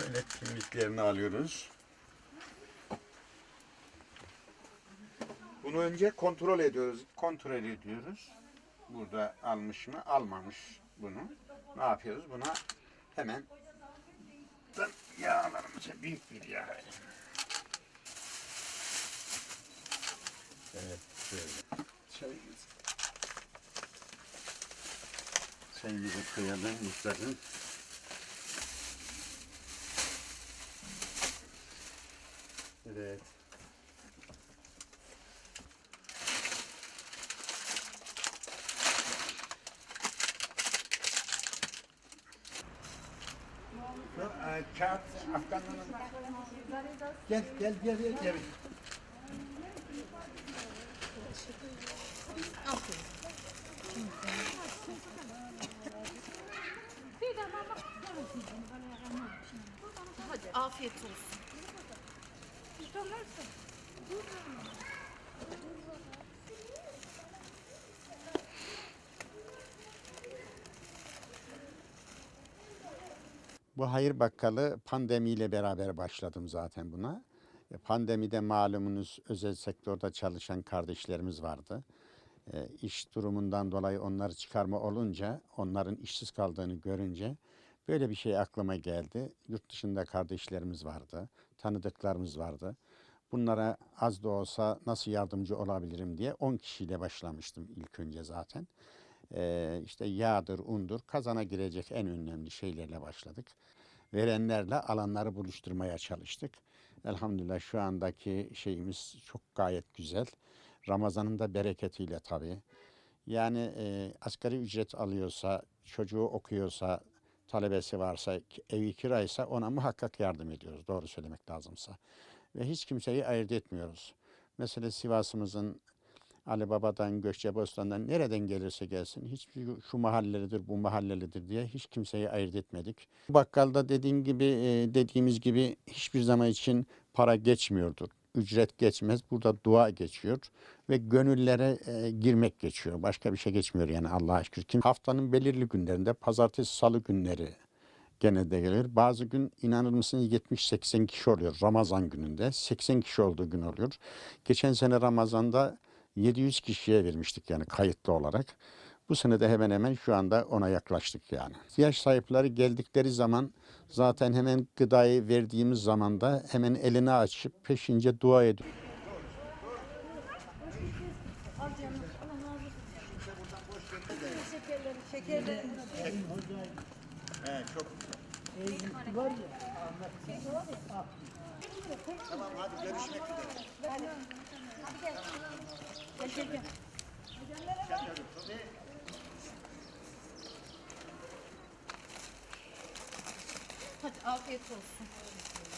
Böyle kimliklerini alıyoruz. Bunu önce kontrol ediyoruz. Kontrol ediyoruz. Burada almış mı? Almamış bunu. Ne yapıyoruz? Buna hemen yağlarımıza büyük bir yağ. Evet, şöyle. Çayımızı. Koyalım mutlaka. Evet. E, kağıt Afganların... Gel, gel, gel, gel. gel. Afiyet olsun. Bu hayır bakkalı pandemiyle beraber başladım zaten buna. E, Pandemide malumunuz özel sektörde çalışan kardeşlerimiz vardı. E, iş durumundan dolayı onları çıkarma olunca, onların işsiz kaldığını görünce böyle bir şey aklıma geldi. Yurt dışında kardeşlerimiz vardı, tanıdıklarımız vardı. Bunlara az da olsa nasıl yardımcı olabilirim diye 10 kişiyle başlamıştım ilk önce zaten. Ee, işte yağdır, undur, kazana girecek en önemli şeylerle başladık. Verenlerle alanları buluşturmaya çalıştık. Elhamdülillah şu andaki şeyimiz çok gayet güzel. Ramazan'ın da bereketiyle tabii. Yani e, asgari ücret alıyorsa, çocuğu okuyorsa, talebesi varsa, evi kiraysa ona muhakkak yardım ediyoruz doğru söylemek lazımsa. Ve hiç kimseyi ayırt etmiyoruz. Mesela Sivas'ımızın Ali Baba'dan, Gökçebostan'dan nereden gelirse gelsin hiçbir şu mahallelidir, bu mahallelidir diye hiç kimseyi ayırt etmedik. Bakkalda dediğim gibi dediğimiz gibi hiçbir zaman için para geçmiyordur. Ücret geçmez. Burada dua geçiyor ve gönüllere e, girmek geçiyor. Başka bir şey geçmiyor yani Allah'a şükür. Kim haftanın belirli günlerinde pazartesi, salı günleri genelde gelir. Bazı gün inanır mısınız 70-80 kişi oluyor Ramazan gününde. 80 kişi olduğu gün oluyor. Geçen sene Ramazan'da 700 kişiye vermiştik yani kayıtlı olarak. Bu sene de hemen hemen şu anda ona yaklaştık yani. İhtiyaç sahipleri geldikleri zaman zaten hemen gıdayı verdiğimiz zaman da hemen elini açıp peşince dua ediyor. Tamam hadi görüşmek üzere. Hadi afiyet olsun.